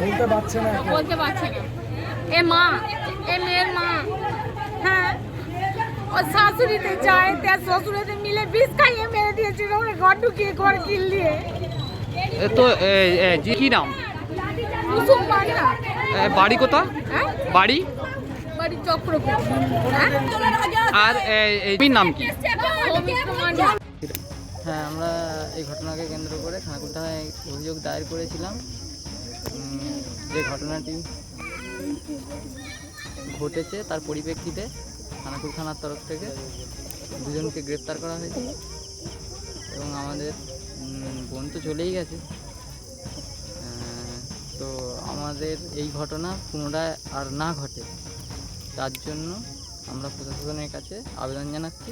বলতে পারছে না। বলতে পারছে না এ মা এ মেয়ের মা হ্যাঁ ও শাশুড়িতে যায় তার শ্বশুরেতে মিলে বিষ খাইয়ে মেরে দিয়েছিল ওরে ঘর ঢুকিয়ে ঘর কিল দিয়ে তো জি কি নাম? বাড়ি কোথা? হ্যাঁ বাড়ি? বাড়ি চক্রপুর। হ্যাঁ? আর এই নাম কি? হ্যাঁ আমরা এই ঘটনাকে কেন্দ্র করে খানাকুল থানায় অভিযোগ দায়ের করেছিলাম। যে ঘটনাটি ঘটেছে তার পরিপ্রেক্ষিতে খানাকুল থানার তরফ থেকে দুজনকে গ্রেপ্তার করা হয়েছে এবং আমাদের বোন তো চলেই গেছে। তো আমাদের এই ঘটনা পুনরায় আর না ঘটে। তার জন্য আমরা প্রশাসনের কাছে আবেদন জানাচ্ছি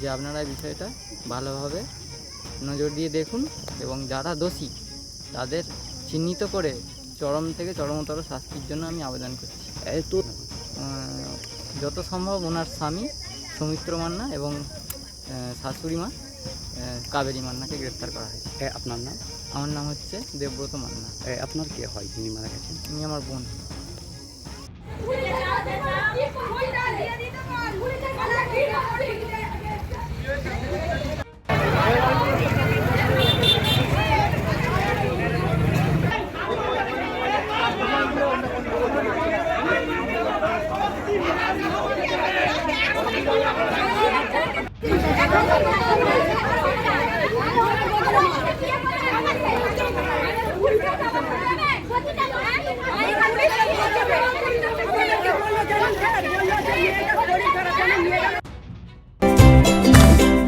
যে আপনারা এই বিষয়টা ভালোভাবে নজর দিয়ে দেখুন এবং যারা দোষী তাদের চিহ্নিত করে চরম থেকে চরমতর শাস্তির জন্য আমি আবেদন করছি। তো যত সম্ভব ওনার স্বামী সৌমিত্র মান্না এবং শাশুড়ি মা কাবেরী মান্নাকে গ্রেপ্তার করা হয়েছে। এ, আপনার নাম? আমার নাম হচ্ছে দেবব্রত মান্না। এ, আপনার কে হয় যিনি মারা গেছেন? উনি আমার বোন।